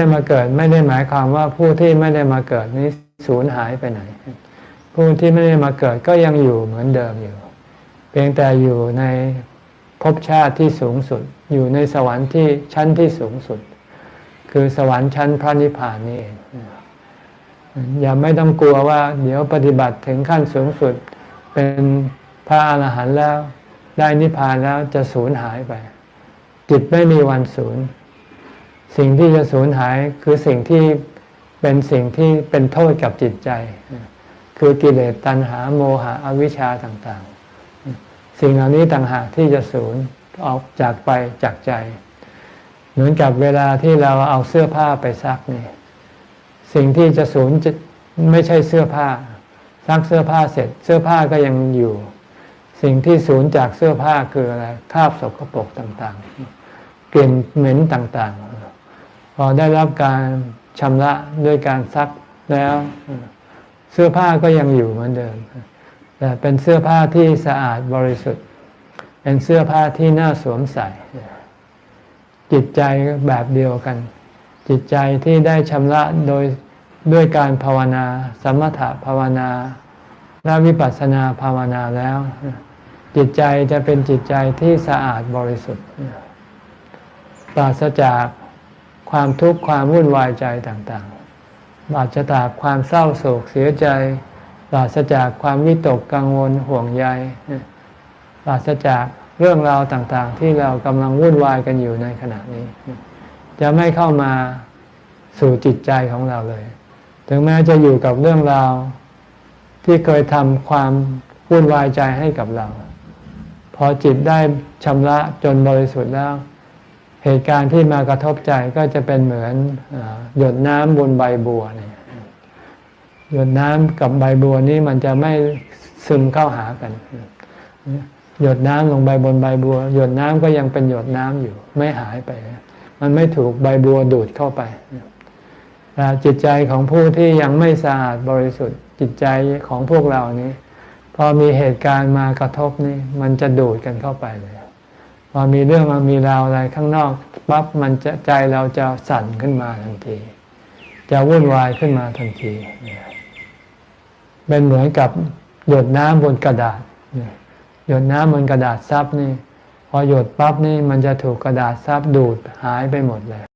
ได้มาเกิดไม่ได้หมายความว่าผู้ที่ไม่ได้มาเกิดนี้สูญหายไปไหน ผู้ที่ไม่ได้มาเกิดก็ยังอยู่เหมือนเดิมอยู่ เพียงแต่อยู่ในภพชาติที่สูงสุด อยู่ในสวรรค์ที่ชั้นที่สูงสุด คือสวรรค์ชั้นพระนิพพานนี่เองอย่าไม่ต้องกลัวว่า เดี๋ยวปฏิบัติถึงขั้นสูงสุด เป็นพระอาหารหันต์แล้ว ได้นิพพานแล้วจะสูญหายไป จิตไม่มีวันสูญ สิ่งที่จะสูญหายคือสิ่งที่เป็นสิ่งที่เป็นโทษกับจิตใจ คือกิเลสตัณหาโมหะอวิชชาต่างๆ สิ่งเหล่านี้ต่างหากที่จะสูญออกจากไปจากใจ เหมือนกับเวลาที่เราเอาเสื้อผ้าไปซักนี่สิ่งที่จะสูญจะไม่ใช่เสื้อผ้าซักเสื้อผ้าเสร็จ เสื้อผ้าก็ยังอยู่ สิ่งที่สูญจากเสื้อผ้าคืออะไรคราบสกปรกต่างๆกลิ่นเหม็นต่างๆ อได้รับการชำระด้วยการซักแล้ว เสื้อผ้าก็ยังอยู่เหมือนเดิม แต่เป็นเสื้อผ้าที่สะอาดบริสุทธิ์ เป็นเสื้อผ้าที่น่าสวมใส่ จิตใจแบบเดียวกัน จิตใจที่ได้ชำระโดยด้วยการภาวนา สมถภาวนาและวิปัสสนาภาวนาแล้ว จิตใจจะเป็นจิตใจที่สะอาดบริสุทธิ์ปราศจาก ความทุกข์ความวุ่นวายใจต่างๆปราศจากความเศร้าโศกเสียใจปราศจากความวิตกกังวลห่วงใยปราศจากเรื่องราวต่างๆ ที่เรากำลังวุ่นวายกันอยู่ในขณะนี้ จะไม่เข้ามาสู่จิตใจของเราเลย ถึงแม้จะอยู่กับเรื่องราวที่เคยทำความวุ่นวายใจให้กับเรา พอจิตได้ชำระจนบริสุทธิ์แล้ว เหตุการณ์ที่มากระทบใจก็จะเป็นเหมือนหยดน้ำบนใบบัวเนี่ยหยดน้ำกับใบบัวนี้มันจะไม่ซึมเข้าหากัน หยดน้ำลงไปบนใบบัว หยดน้ำก็ยังเป็นหยดน้ำอยู่ ไม่หายไป มันไม่ถูกใบบัวดูดเข้าไปแต่จิตใจของผู้ที่ยังไม่สะอาดบริสุทธิ์จิตใจของพวกเรานี้ พอมีเหตุการณ์มากระทบนี่มันจะดูดกันเข้าไปเลย พอมีเรื่องมามีราวอะไรข้างนอกปั๊บมันจะใจเราจะสั่นขึ้นมาทันที จะวุ่นวายขึ้นมาทันทีเป็นเหมือนกับหยดน้ำบนกระดาษหยดน้ำบนกระดาษซับนี่ พอหยดปั๊บนี่มันจะถูกกระดาษซับดูดหายไปหมดเลย